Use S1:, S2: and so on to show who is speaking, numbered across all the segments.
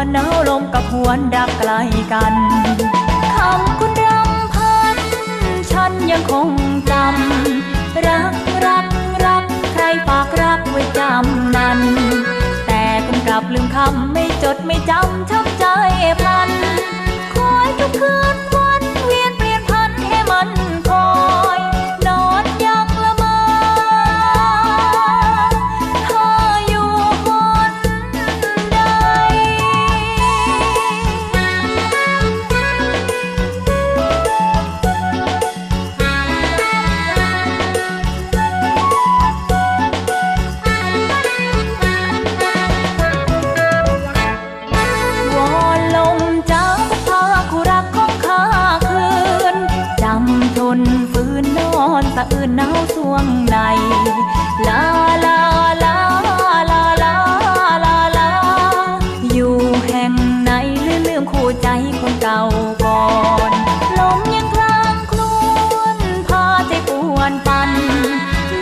S1: วนหนาวลมกับหวนรักไกลกันคำคุณรำพัน ฉันยังคงจำ รักรักรัก ใครฝากรักไว้จำนั้น แต่คุณกลับลืมคำไม่จดไม่จำช้ำะอื่นหนาวสวงใน ลาลาลาลาลาลาลา อยู่แห่งไหนลืมลืมคู่ใจคนเก่าก่อนลมยังพลางคลวนพาใจปวนปัน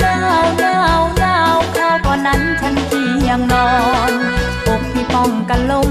S1: หนาวหนาวหนาวคราวก่อนนั้นฉันเพียงนอนอกที่ป้องกันลม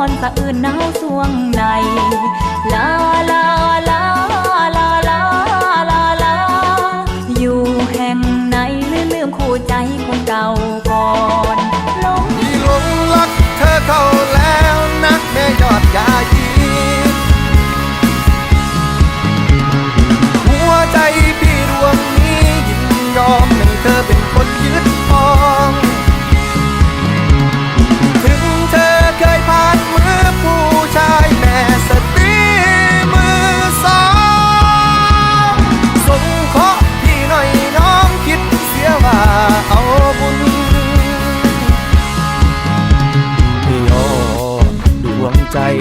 S1: อนสะอื่นหนาวสวงในลาลาลาลาลาลาลาอยู่แห่งไหนลืมลืมคู่ใจคนเก่าก่อนลม
S2: พี่หลงรักเธอเข้าแล้วนะแม่ยอดยายีหัวใจพี่ดวงนี้ยินยอมให้เธอเป็นคนยึด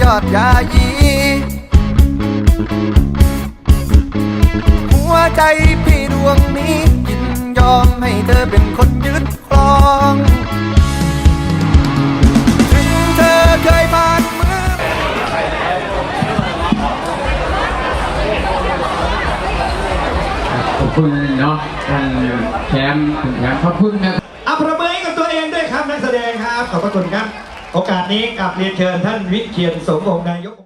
S2: ยอดยายี หัวใจพี่ดวงนี้ยินยอมให้เธอเป็นคนยึดครองถึงเธอเคยผ่านมือ
S3: ขอบคุณเนาะท่านแชมป์คุณแชมป์ขอบคุณนะ
S4: อัประเมินกับตัวเองด้วยครับนักแสดงครับ ขอบพระคุณครับ โอกาสนี้กลับเรียนเชิญท่านวิเชียนสมองษ์นายก